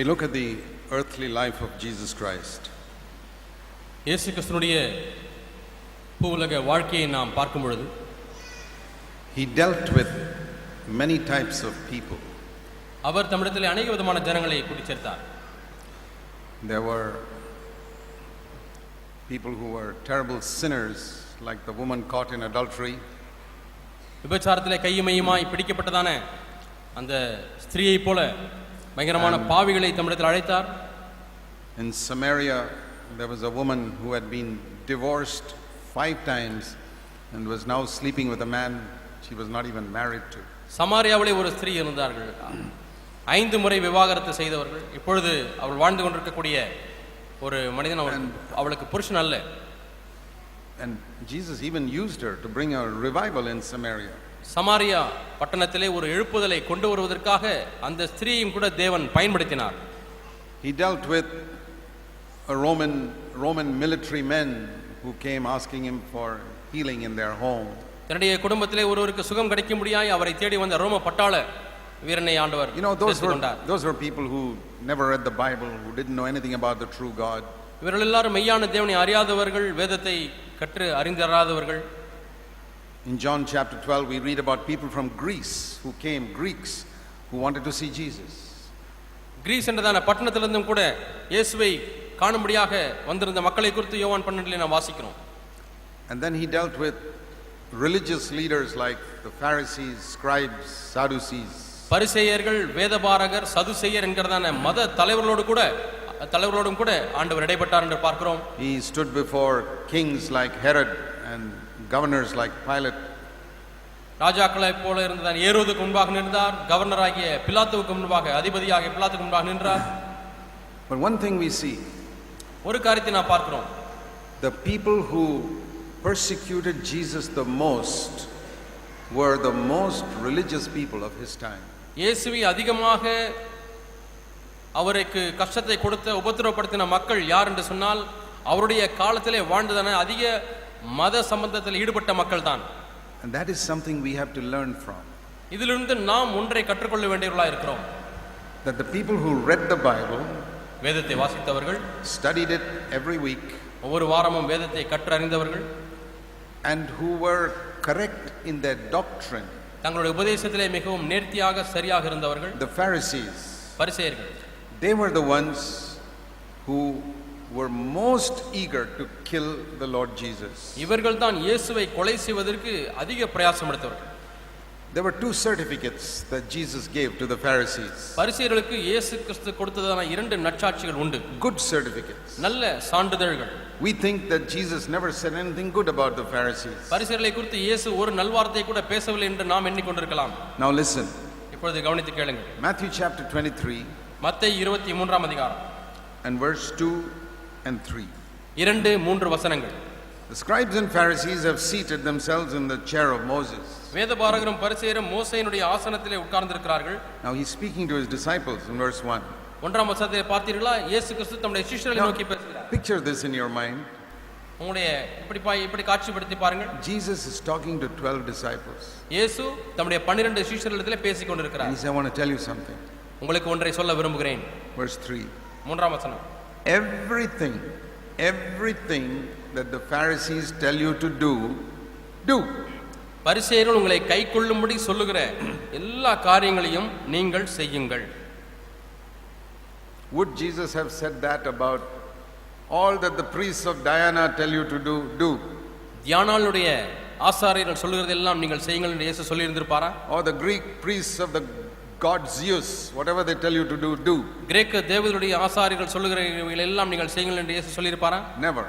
we look at the earthly life of Jesus Christ, இயேசு கிறிஸ்துனுடைய பூவுலக வாழ்க்கையை நாம் பார்க்கும் பொழுது he dealt with many types of people. அவர் தமிழத்தில் அநேக விதமான ஜனங்களை கூட்டி சேர்த்தார் There were people who were terrible sinners, like the woman caught in adultery, விபச்சாரத்திலே கையுமையுமாய் பிடிக்கப்பட்டதான அந்த ஸ்திரீயைப் போல பயங்கரமான பாவிகளை தமிழத்தில் அழைத்தார் In Samaria, there was a woman who had been divorced five times and was now sleeping with a man she was not even married to. சமாரியாவிலே ஒரு ஸ்திரீ இருந்தார்கள் ஐந்து முறை விவாகரத்து செய்தவர்கள் இப்பொழுது அவள் வாழ்ந்து கொண்டிருக்கக்கூடிய ஒரு மனிதன் அவள் அவளுக்கு புருஷன் அல்ல And Jesus even used her to bring a revival in Samaria. Samaria பட்டணத்திலே ஒரு எழுப்புதலை கொண்டு வருவதற்காக அந்த ஸ்திரீயும் கூட தேவன் பயன்படுத்தினார் He dealt with a Roman, Roman military men who came asking him for healing in their home. தன்னுடைய குடும்பத்திலே ஒருவருக்கு சுகம் கிடைக்கும்படியாய் அவரை தேடி வந்த ரோம பட்டாள வீரனை ஆண்டவர் You know, those were, those were people who never read the Bible, who didn't know anything about the true God. இவர்கள் எல்லாரும் மெய்யான தேவனை அறியாதவர்கள் வேதத்தை கற்று அறிந்தறாதவர்கள் In John chapter 12, we read about people from Greece who came, Greeks, who wanted to see Jesus. Greece என்றதான பட்டணத்திலிருந்தும் கூட இயேசுவை காணும்படியாக வந்திருந்த மக்களை குறித்து யோவான் பன்னெண்டிலே நாம் வாசிக்கிறோம் And then he dealt with religious leaders like the Pharisees, scribes, Sadducees. பரிசேயர்கள் வேதபாரகர் சதுசேயர் என்கிறதான மத தலைவர்களோடு கூட தலைவர்களோடும் கூட ஆண்டவர் இடைப்பட்டார் என்று பார்க்கிறோம் He stood before kings like Herod and governors like Pilate. ராஜாக்களைப் போல இருந்ததான் ஏரோதுக்கு முன்பாக நின்றார் கவர்னராகிய பிலாத்துவுக்கு முன்பாக அதிபதியாகிய பிலாத்துக்கு முன்பாக நின்றார் But one thing we see ஒரு காரியத்தை நான் பார்க்கிறோம் the people who persecuted Jesus the most were the most religious people of his time. இயேசுவை அதிகமாக அவருக்கு கஷ்டத்தை கொடுத்த உபத்திரவப்படுத்தின மக்கள் யார் என்று சொன்னால் அவருடைய காலத்திலே வாழ்ந்ததான அதிக மத சம்பந்தத்தில் ஈடுபட்ட மக்கள் தான் And that is something we have to learn from. இதிலிருந்து நாம் ஒன்றை கற்றுக்கொள்ள வேண்டியவர்களாக இருக்கிறோம் That the people who read the Bible, வேதத்தை வாசித்தவர்கள் studied it every week, ஒவ்வொரு வாரமும் வேதத்தை கற்று அறிந்தவர்கள் and who were correct in their doctrine, தங்களுடைய உபதேசத்திலே மிகவும் நேர்த்தியாக சரியாக இருந்தவர்கள் the Pharisees, பரிசேயர்கள் they were the ones who were most eager to kill the Lord Jesus. இவர்கள் தான் இயேசுவை கொலை செய்வதற்கு அதிக பிரயாசம் எடுத்தவர்கள் There were two certificates that Jesus gave to the Pharisees. பரிசேயர்களுக்கு இயேசு கிறிஸ்து கொடுத்ததான இரண்டு நற்சாட்சிகள் உண்டு Good certificates. நல்ல சான்றிதழ்கள் We think that Jesus never said anything good about the Pharisees. பரிசேயர்களை குறித்து இயேசு ஒரு நல்வார்த்தை கூட பேசவில்லை என்று நாம் எண்ணிக்கொண்டிருக்கலாம் Now listen இப்பொழுது கவனித்து கேளுங்கள் Matthew chapter 23 மத்தேயு இருபத்தி மூன்றாம் அதிகாரம் and verse 2 and 3. இரண்டு மூன்று வசனங்கள் The scribes and Pharisees have seated themselves in the chair of Moses. வேதபாரகரும் பரிசேயரும் மோசையினுடைய ஆசனத்திலே உட்கார்ந்திருக்கிறார்கள் Now he's speaking to his disciples in verse 1. ஒன்றாம் வசனத்தை பார்த்தீர்களா இயேசு கிறிஸ்து தம்முடைய சிஷ்யர்களை நோக்கி பேசுகிறார் Picture this in your mind. உங்களுடைய இப்படி பா- இப்படி காட்சிப்படுத்தி பாருங்கள் Jesus is talking to 12 disciples. இயேசு தம்முடைய பன்னிரண்டு சிஷ்யர்களிடத்திலே பேசிக் And கொண்டிருக்கிறார் he said, I want to tell you something. உங்களுக்கு ஒன்றை சொல்ல விரும்புகிறேன் Verse 3. மூன்றாம் வசனம் Everything, everything that the Pharisees tell you to do, do. பரிசேயர்கள் உங்களை கை கொள்ளும்படி சொல்லுகிற எல்லா காரியங்களையும் நீங்கள் செய்யுங்கள் Would Jesus have said that about all that the priests of Diana tell you to do, do? தியானாளுடைய ஆசாரியர்கள் சொல்லுகிறதெல்லாம் நீங்கள் செய்யுங்கள் என்று இயேசு சொல்லியிருந்திருப்பாரா Or the Greek priests of the god Zeus, whatever they tell you to do, do. கிரேக்க தேவதையுடைய ஆசாரியர்கள் சொல்லுகிறவைகள் எல்லாம் நீங்கள் செய்யுங்கள் என்று இயேசு சொல்லியிருப்பாரா Never.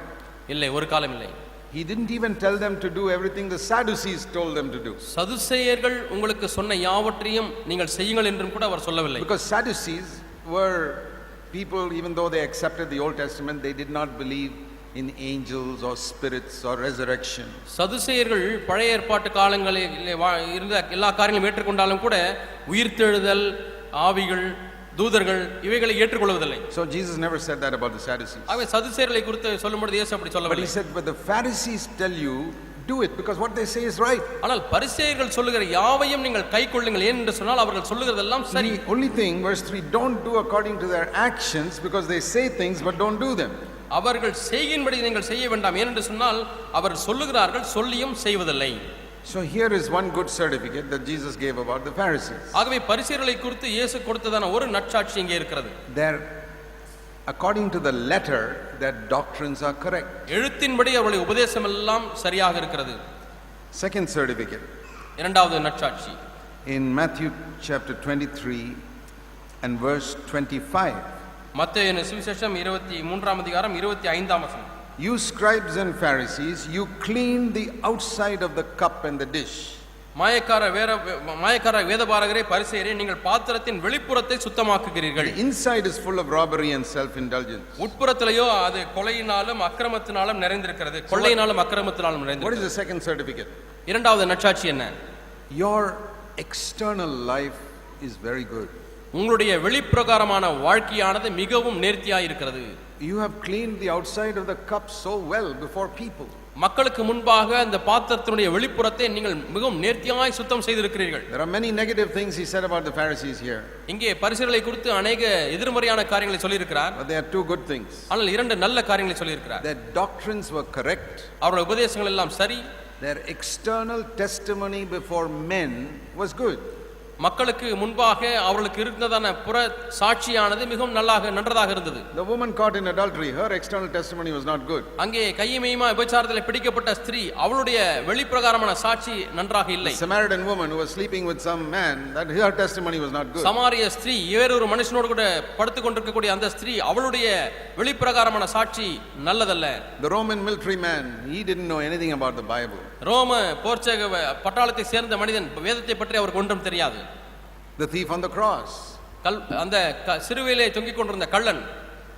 இல்லை ஒரு காலம் இல்லை He didn't even tell them to do everything the Sadducees told them to do. சதுசேயர்கள் உங்களுக்கு சொன்ன யாவற்றையும் நீங்கள் செய்யுங்கள் என்றும் கூட அவர் சொல்லவில்லை Because Sadducees were people, even though they accepted the Old Testament, they did not believe in angels or spirits or resurrection. சதுசேயர்கள் பழைய ஏற்பாட்டு காலங்களில் வா- இருந்த எல்லா காரியங்களும் ஏற்றுக்கொண்டாலும் கூட உயிர்த்தெழுதல் ஆவிகள் தூதர்கள் இவைகளை ஏற்றுக்கொள்வதில்லை So Jesus never said that about the Sadducees. ஆகவே சதுசேயர்களை குறித்து சொல்லும்பொழுது இயேசு அப்படி But he சொல்லவில்லை said, But the Pharisees tell you, do it because what they say is right. ஆனால் பரிசேயர்கள் சொல்லுகிற யாவையும் நீங்கள் கை கொள்ளுங்கள் ஏன் என்று சொன்னால் அவர்கள் சொல்லுகிறதெல்லாம் சரி The only thing, verse 3, don't do according to their actions because they say things but don't do them. அவர்கள் செய்கின்படி நீங்கள் செய்ய வேண்டாம் ஏனென்று சொன்னால் அவர் சொல்லுகிறார்கள் சொல்லியும் செய்வதில்லை So here is one good certificate that Jesus gave about the Pharisees. ஆகவே பரிசேயர்களை குறித்து இயேசு கொடுத்ததான ஒரு நற்சாட்சி இங்கே இருக்கிறது Their, according to the letter, their doctrines are correct. எழுத்தின்படி அவருடைய உபதேசம் எல்லாம் சரியாக இருக்கிறது Second certificate, இரண்டாவது நற்சாட்சி in Matthew chapter 23 and verse 25. மத்தேயு சுவிசேஷம் இருபத்தி மூன்றாம் அதிகாரம் இருபத்தி ஐந்தாம் வசனம் You scribes and Pharisees, you clean the outside of the cup and the dish. மாயக்கார வேற மாயக்கார வேதபாரகரே பரிசேயரே நீங்கள் பாத்திரத்தின் வெளிப்புறத்தை சுத்தமாக்குகிறீர்கள் The inside is full of robbery and self-indulgence. உட்புறத்திலேயோ அது கொலையினாலும் அக்கிரமத்தினாலும் நிறைந்திருக்கிறது கொள்ளையினாலும் அக்கிரமத்தினாலும் What is நிறைந்திருக்கிறது the second certificate? இரண்டாவது நற்சாட்சி என்ன Your external life is very good. உங்களுடைய வெளிப்பிரகாரமான வாழ்க்கையானது மிகவும் நேர்த்தியாய் இருக்கிறது You have cleaned the outside of the cup so well before people. மக்களுக்கு முன்பாக அந்த பாத்திரத்தினுடைய வெளிப்புறத்தை நீங்கள் மிகவும் நேர்த்தியாய் சுத்தம் செய்திருக்கிறீர்கள் There are many negative things he said about the Pharisees here, இங்கே பரிசுகளை குறித்து அநேக எதிர்மறையான காரியங்களை சொல்லியிருக்கிறார் but there are two good things. ஆனால் இரண்டு நல்ல காரியங்களை சொல்லியிருக்கிறார் Their doctrines were correct, அவருடைய உபதேசங்கள் எல்லாம் சரி their external testimony before men was good. மக்களுக்கு முன்பாக அவர்களுக்கு இருந்ததான புற சாட்சியானது மிகவும் நல்லாக நன்றதாக இருந்தது The woman caught in adultery, her external testimony was not good. அங்கே கையுமையுமா விபச்சாரத்தில் பிடிக்கப்பட்ட ஸ்திரீ அவளுடைய வெளிப்பிரகாரமான சாட்சி நன்றாக The இல்லை Samaritan woman who was sleeping with some man, that her testimony was not good. சமாரிய ஸ்திரீ வேறொரு மனுஷனோடு கூட படுத்துக் கொண்டிருக்கக்கூடிய அந்த ஸ்திரீ அவளுடைய வெளிப்பிரகாரமான சாட்சி நல்லதல்ல The Roman military man, he didn't know anything about the Bible. ரோம போர்ச்சக பட்டாளத்தை சேர்ந்த மனிதன் வேதத்தை பற்றி அவருக்கு ஒன்றும் தெரியாது The thief on the cross, கல் அந்த சிலுவையிலே தொங்கிக் கொண்டிருந்த கள்ளன்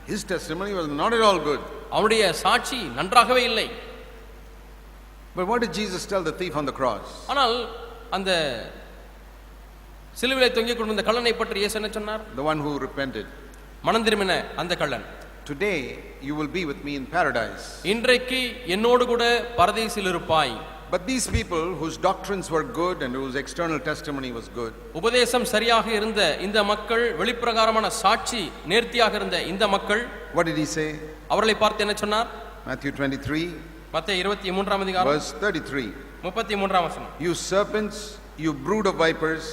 his testimony was not at all good. அவனுடைய சாட்சி நன்றாகவே இல்லை But what did Jesus tell the thief on the cross? ஆனால் அந்த சிலுவையிலே தொங்கிக் கொண்டிருந்த கள்ளனை பற்றி இயேசு என்ன சொன்னார் The one who repented. மனம் திரும்பின அந்த கள்ளன் Today you will be with me in paradise. இன்றைக்கு என்னோடு கூட பரதேசில் இருப்பாய் But these people whose doctrines were good and whose external testimony was good, உபதேசம் சரியாக இருந்த இந்த மக்கள் வெளிப்பிரகாரமான சாட்சி நேர்த்தியாக இருந்த இந்த மக்கள் what did he say? அவர்களை பார்த்து என்ன சொன்னார் Matthew 23, மத்திய இருபத்தி மூன்றாம் அதிகாரம் verse 33. முப்பத்தி மூன்றாம் வசனம் You serpents, you brood of vipers,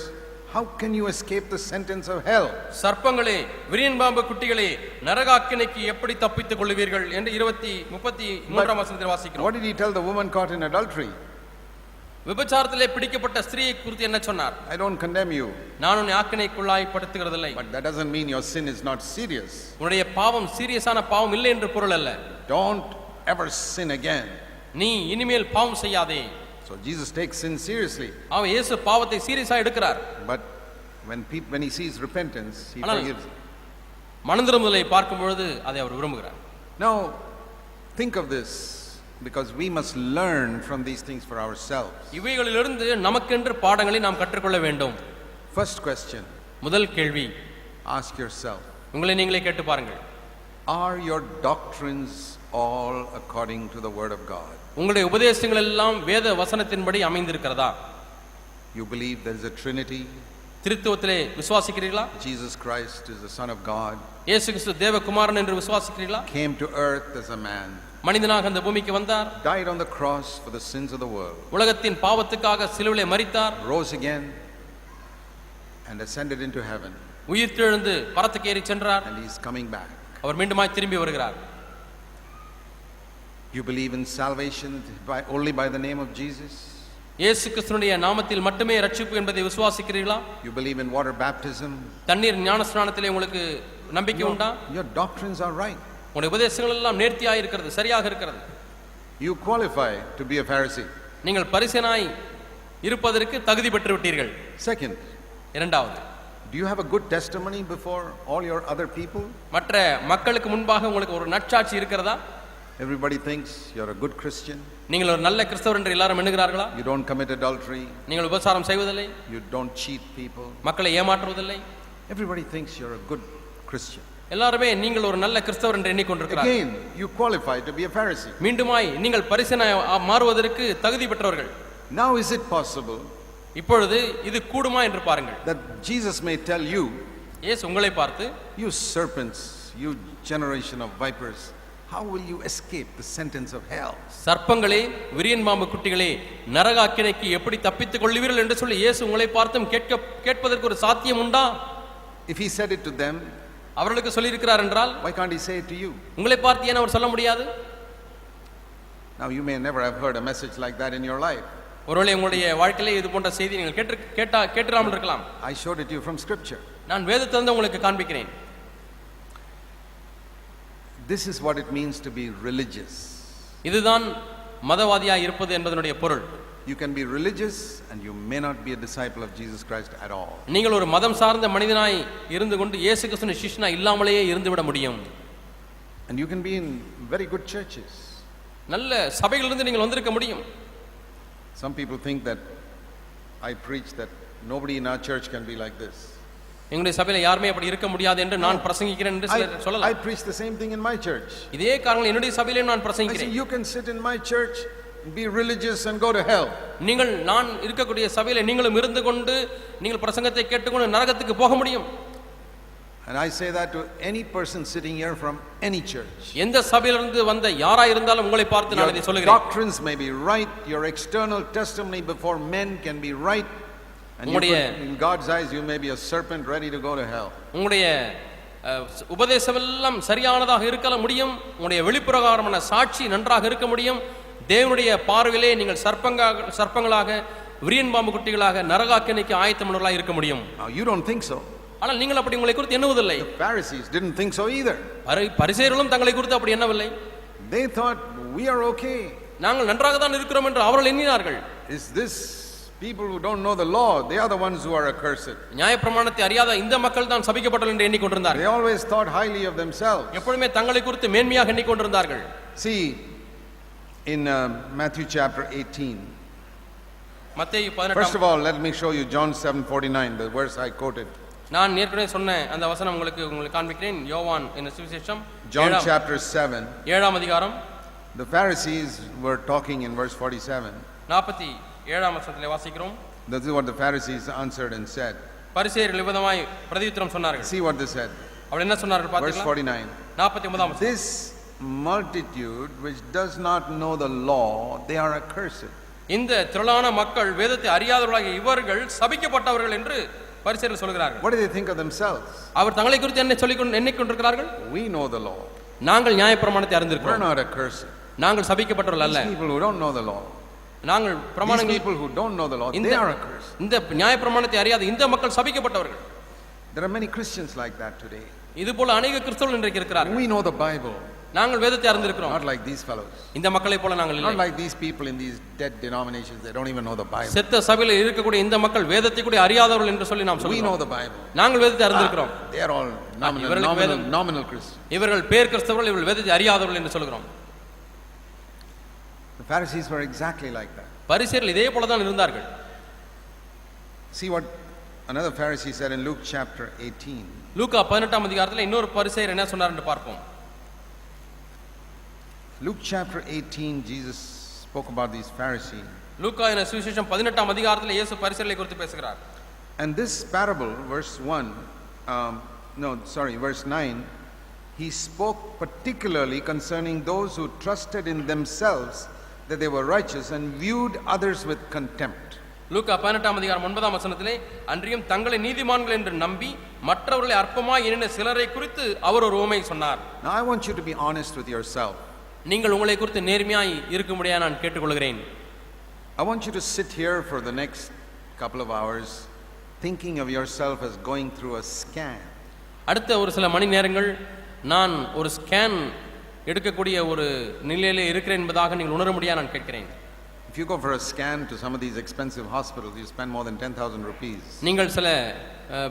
how can you escape the sentence of hell? சர்ப்பங்களே விரியன் பாம்பு குட்டிகளே நரகாக்கினைக்கு எப்படி தப்பித்துக் கொள்வீர்கள் என்று இருபத்தி முப்பத்தி மூன்றாம் வசனத்தில் வாசிக்கிறோம் What did he tell the woman caught in adultery? விபச்சாரத்திலே பிடிக்கப்பட்ட ஸ்திரீயை குறித்து என்ன சொன்னார் I don't condemn you, நான் உன்னை ஆக்கினைக்குள்ளாய் படுத்துகிறதில்லை but that doesn't mean your sin is not serious. உன்னுடைய பாவம் சீரியஸான பாவம் இல்லை என்று பொருள் அல்ல Don't ever sin again. நீ இனிமேல் பாவம் செய்யாதே So Jesus takes sin seriously, அவன் இயேசு பாவத்தை சீரியஸா எடுக்கிறார் but when, peop when he sees repentance, he ஆனால் forgives. மனந்திரும்புதலை பார்க்கும் பொழுது அதை அவர் விரும்புகிறார் Now, think of this, because we must learn from these things for ourselves. இவைகளிலிருந்து நமக்கென்று பாடங்களை நாம் கற்றுக்கொள்ள வேண்டும் First question முதல் கேள்வி ask yourself உங்களை நீங்களே கேட்டு பாருங்கள் Are your doctrines all according to the Word of God? உங்களுடைய உபதேசங்கள் எல்லாம் வேத வசனத்தின்படி அமைந்திருக்கிறதா? You believe there is a Trinity? திருத்துவத்திலே விசுவாசிக்கிறீர்களா? Jesus Christ is the Son of God, இயேசு கிறிஸ்து தேவகுமாரன் என்று விசுவாசிக்கிறீர்களா? Came to earth as a man, மனிதனாக அந்த பூமிக்கு வந்தார். Died on the cross for the sins of the world, உலகத்தின் பாவத்துக்காக சிலுவிலே மரித்தார். Rose again, and ascended into heaven, உயிர்த்தெழுந்து பரத்துக்கு ஏறி சென்றார். And he's coming back. அவர் மீண்டுமாய் திரும்பி வருகிறார். You believe in salvation by, only by the name of Jesus? இயேசு கிறிஸ்துனுடைய நாமத்தில் மட்டுமே ரட்சிப்பு என்பதை விசுவாசிக்கிறீர்களா You believe in water baptism? தண்ணீர் ஞானஸ்நானத்திலே உங்களுக்கு நம்பிக்கை உண்டா Your doctrines are right. உங்களுடைய உபதேசங்கள் எல்லாம் நேர்த்தியாக இருக்கிறது சரியாக இருக்கிறது You qualify to be a Pharisee. நீங்கள் பரிசனாய் இருப்பதற்கு தகுதி பெற்று விட்டீர்கள் Second, இரண்டாவது do you have a good testimony before all your other people? மற்ற மக்களுக்கு முன்பாக உங்களுக்கு ஒரு நற்சாட்சி இருக்கிறதா Everybody thinks you're a good Christian. நீங்கள் ஒரு நல்ல கிறிஸ்தவர் என்று எல்லாரும் எண்ணுகிறார்களா You don't commit adultery. நீங்கள் உபசாரம் செய்வதில்லை You don't cheat people. மக்களை ஏமாற்றுவதில்லை Everybody thinks you're a good Christian. எல்லாருமே நீங்கள் ஒரு நல்ல கிறிஸ்தவர் என்று எண்ணிக்கொண்டிருக்கிறார்கள் Again, you qualify to be a Pharisee. மீண்டுமாய் நீங்கள் பரிசன மாறுவதற்கு தகுதி பெற்றவர்கள் Now, is it possible இப்பொழுது இது கூடுமா என்று பாருங்கள் that Jesus may tell you, இயேசு உங்களை பார்த்து You serpents, you generation of vipers, how will you escape the sentence of hell? சர்ப்பங்களே விரியன் பாம்பு குட்டிகளே நரகாக்கினைக்கு எப்படி தப்பித்துக் கொள்ளுவீர்கள் என்று சொல்லி இயேசு உங்களை பார்த்தும் கேட்க கேட்பதற்கு ஒரு சாத்தியம் உண்டா If he said it to them, அவர்களுக்கு சொல்லியிருக்கிறார் என்றால் why can't he say it to you? உங்களை பார்த்து ஏன் அவர் சொல்ல முடியாது Now, you may never have heard a message like that in your life. ஒருவேளை உங்களுடைய வாழ்க்கையிலே இது போன்ற செய்தி நீங்கள் கேட்டு கேட்டா கேட்டிராமல் இருக்கலாம் I showed it to you from scripture. நான் வேதத்திலிருந்து உங்களுக்கு காண்பிக்கிறேன் This is what it means to be religious. இதுதான் மதவாதியாய் இருப்பது என்பதனுடைய பொருள் You can be religious and you may not be a disciple of Jesus Christ at all. நீங்கள் ஒரு மதம் சார்ந்த மனிதனாய் இருந்து கொண்டு இயேசு கிறிஸ்துவின் சிஷ்யனா இல்லாமலேயே இருந்து விட முடியும் And you can be in very good churches. நல்ல சபைகளிலிருந்து நீங்கள் வந்திருக்க முடியும் Some people think that I preach that nobody in our church can be like this. எங்களுடைய சபையில யாருமே அப்படி இருக்க முடியாது என்று நான் பிரசங்கிக்கிறேன் என்று சிலர் I சொல்லலாம் preach the same thing in my church. இதே காரணங்கள் என்னுடைய சபையிலே நான் பிரசங்கிக்கிறேன் you can sit in my church, be religious, and go to hell. நீங்கள் நான் இருக்கக்கூடிய சபையில நீங்களும் இருந்து கொண்டு நீங்கள் பிரசங்கத்தை கேட்டுக்கொண்டு நரகத்துக்கு போக முடியும் And I say that to any person sitting here from any church. எந்த சபையிலிருந்து வந்த யாரா இருந்தாலும் உங்களை பார்த்து நான் இதை Your சொல்லுகிறேன் doctrines may be right, your external testimony before men can be right, உங்களுடைய- in God's eyes you may be a serpent ready to go to hell. உங்களுடைய அஹ், உபதேசம் எல்லாம் சரியானதாக இருக்க முடியும் உங்களுடைய வெளிப்பிரகாரமான சாட்சி நன்றாக இருக்க முடியும் தேவனுடைய பார்வையிலே நீங்கள் சர்ப்பங்களாக சர்ப்பங்களாக விரியன் பாம்பு குட்டிகளாக நரகாக்கினைக்கு ஆயத்தமனர்களாக இருக்க முடியும் you don't think so. ஆனால் நீங்கள் அப்படி உங்களை குறித்து எண்ணுவதில்லை The Pharisees didn't think so either. பரி- பரிசேயர்களும் தங்களை குறித்து அப்படி எண்ணவில்லை They thought we are okay. நாங்கள் நன்றாக தான் இருக்கிறோம் என்று அவர்கள் எண்ணினார்கள் Is this people who don't know the law? They are the ones who are accursed. நியாயப்பிரமாணத்தை அறியாத இந்த மக்கள் தான் சபிக்கப்பட்டல் என்று எண்ணிக்கொண்டிருந்தார்கள் They always thought highly of themselves. எப்பொழுதுமே தங்களை குறித்து மேன்மையாக எண்ணிக்கொண்டிருந்தார்கள் See, in uh, Matthew chapter 18, மத்தேயு first பதினெட்டாம் of all, let me show you John 7:49, the verse I quoted. நான் ஏற்கனவே சொன்ன அந்த வசனம் உங்களுக்கு உங்களுக்கு காண்பிக்கிறேன் யோவான் என்ன சுவிசேஷம் John ஏழாம்- chapter 7, ஏழாம் அதிகாரம் the Pharisees were talking in verse 47. நாற்பத்தி ஏழாம் வசனத்திலே வாசிக்கிறோம் This is what the Pharisees answered and said. பரிசேயர்கள் விதமாய் பிரதியுத்தரம் சொன்னார்கள் See what they said. அவள் என்ன சொன்னார்கள் Verse பார்த்தீங்களா 49. நாற்பத்தி ஒன்பதாம் வசனம் This multitude which does not know the law, they are accursed. இந்த திரளான மக்கள் வேதத்தை அறியாதவர்களாகிய இவர்கள் சபிக்கப்பட்டவர்கள் என்று பரிசேயர்கள் சொல்கிறார்கள் What do they think of themselves? அவர் தங்களை குறித்து என்ன சொல்லிக் கொண்டு எண்ணிக்கொண்டிருக்கிறார்கள் We know the law. நாங்கள் நியாயப்பிரமாணத்தை We're அறிந்திருக்கிறோம் not accursed. நாங்கள் சபிக்கப்பட்டவர்கள் அல்ல These people who don't know the law, நாங்கள் பிரமாணங்கள் people who don't know the law, இந்த they are accursed. இந்த நியாயப்பிரமாணத்தை அறியாத இந்த மக்கள் சபிக்கப்பட்டவர்கள் There are many Christians like that today. இது போல அநேக கிறிஸ்தவர்கள் இன்றைக்கு இருக்கிறார்கள் We know the Bible, நாங்கள் வேதத்தை அறிந்திருக்கிறோம் not like these fellows. இந்த மக்களை போல நாங்கள் Not இல்லை like these people in these dead denominations, they don't even know the Bible. செத்த சபையில் இருக்கக்கூடிய இந்த மக்கள் வேதத்தை கூட அறியாதவர்கள் என்று சொல்லி நாம் We know the Bible. நாங்கள் வேதத்தை அறிந்திருக்கிறோம் They are all nominal, nominal, nominal Christians. இவர்கள் பேர் கிறிஸ்தவர்கள் இவர்கள் வேதத்தை அறியாதவர்கள் என்று சொல்கிறோம் Pharisees were exactly like that. பரிசேயர்கள் இதே போல தான் இருந்தார்கள் See what another Pharisee said in Luke chapter 18. லூக்கா பதினெட்டாம் அதிகாரத்தில் இன்னொரு பரிசேயர் என்ன சொன்னார் என்று பார்ப்போம் Luke chapter 18, Jesus spoke about these Pharisees. லூக்கா என சுவிசேஷம் பதினெட்டாம் அதிகாரத்தில் இயேசு பரிசேயர்களை குறித்து பேசுகிறார் And this parable, verse 1, um, no, sorry, verse 9, he spoke particularly concerning those who trusted in themselves that they were righteous and viewed others with contempt. லூக்கா பதினெட்டாம் அதிகாரம் ஒன்பதாம் வசனத்திலே அன்றியும் தங்களை நீதிமான்கள் என்று நம்பி மற்றவர்களை அற்பமாய் எண்ணின சிலரை குறித்து அவர் ஒரு உவமை சொன்னார் Now, I want you to be honest with yourself. நீங்கள் உங்களை குறித்து நேர்மையாய் இருக்கும்படியா நான் கேட்டுக்கொள்கிறேன் I want you to sit here for the next couple of hours thinking of yourself as going through a scan. அடுத்த ஒரு சில மணி நேரங்கள் நான் ஒரு ஸ்கேன் எடுக்கக்கூடிய ஒரு நிலையிலே இருக்கிறேன் என்பதாக நீங்கள் உணர முடியா நான் கேட்கிறேன் If you go for a scan to some of these expensive hospitals, you spend more than 10,000 rupees. நீங்கள் சில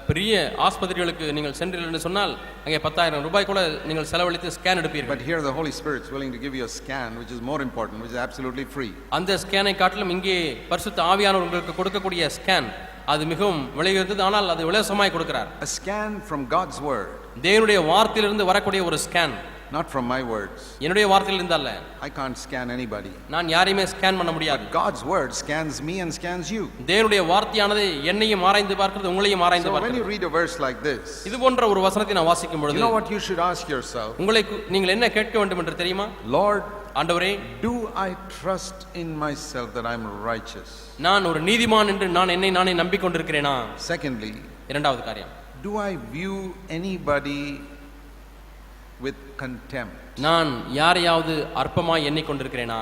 பெரிய ஆஸ்பத்திரிகளுக்கு நீங்கள் சென்றீர்கள் என்று சொன்னால் அங்கே பத்தாயிரம் ரூபாய் கூட நீங்கள் செலவழித்து ஸ்கேன் எடுப்பீர்கள் But here the Holy Spirit's willing to give you a scan which is more important, which is absolutely free. அந்த ஸ்கேனை காட்டிலும் இங்கே பரிசுத்த ஆவியானவர் உங்களுக்கு கொடுக்கக்கூடிய ஸ்கேன் அது மிகவும் விலை உயர்ந்தது ஆனால் அது இலவசமாய் கொடுக்கிறார் A scan from God's Word. தேவனுடைய வார்த்தையிலிருந்து வரக்கூடிய ஒரு scan not from my words. என்னுடைய வார்த்தையிலிருந்து அல்ல I can't scan anybody. நான் யாரையுமே ஸ்கேன் பண்ண முடியாது God's word scans me and scans you. தேவனுடைய வார்த்தையானது என்னையும் ஆராய்ந்து பார்க்கிறது உங்களையும் ஆராய்ந்து So when பார்க்கிறது you read a verse like this, இது போன்ற ஒரு வசனத்தை நான் வாசிக்கும் you பொழுது know what you should ask yourself? உங்களை கு- நீங்கள் என்ன கேட்க வேண்டும் என்று தெரியுமா Lord, ஆண்டவரே do I trust in myself that I'm righteous? நான் ஒரு நீதிமான் என்று நான் என்னை நானே நம்பிக்கொண்டிருக்கிறேனா Secondly, இரண்டாவது காரியம் do I view anybody with condemn நான் யாரையாவது அற்பமாய் எண்ணிக்கொண்டிருக்கிறேனா?